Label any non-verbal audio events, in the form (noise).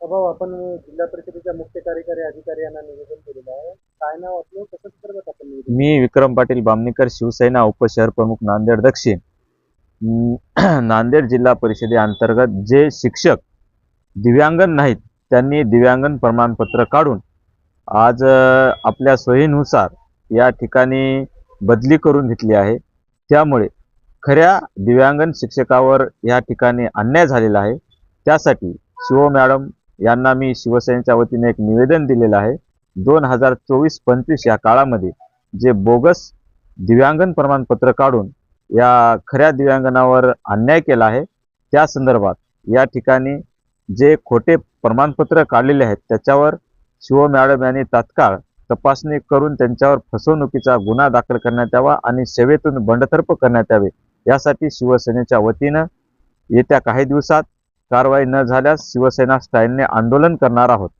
अभाव आपण जिल्हा परिषदेच्या मुख्य कार्यकारी अधिकारी यांना निवेदन केलेलं आहे. काय नाव आपलं? कसं करत आपण निवेदन? मी विक्रम पाटील बामणेकर शिवसेना उपशहर प्रमुख नांदेड दक्षिण. (clears throat) नांदेड जिल्हा परिषदेअंतर्गत जे शिक्षक दिव्यांगन नाहीत त्यांनी दिव्यांगन प्रमाणपत्र काढून आज आपल्या सोयीनुसार या ठिकाणी बदली करून घेतली आहे. त्यामुळे खऱ्या दिव्यांगन शिक्षकावर या ठिकाणी अन्याय झालेला आहे. त्यासाठी शिव मॅडम यांना मी शिवसेनेच्या वतीने एक निवेदन दिलेलं आहे. दोन हजार चोवीस पंचवीस या काळामध्ये जे बोगस दिव्यांगन प्रमाणपत्र काढून या खऱ्या दिव्यांगनावर अन्याय केला आहे त्या संदर्भात या ठिकाणी जे खोटे प्रमाणपत्र काढलेले आहेत त्याच्यावर शिव मॅडम यांनी तात्काळ तपासणी करून त्यांच्यावर फसवणुकीचा गुन्हा दाखल करण्यात यावा आणि सेवेतून बंडतर्फ करण्यात यावे यासाठी शिवसेनेच्या वतीनं येत्या काही दिवसात कारवाई न झाल्यास शिवसेना स्टाईलने आंदोलन करणार आहोत.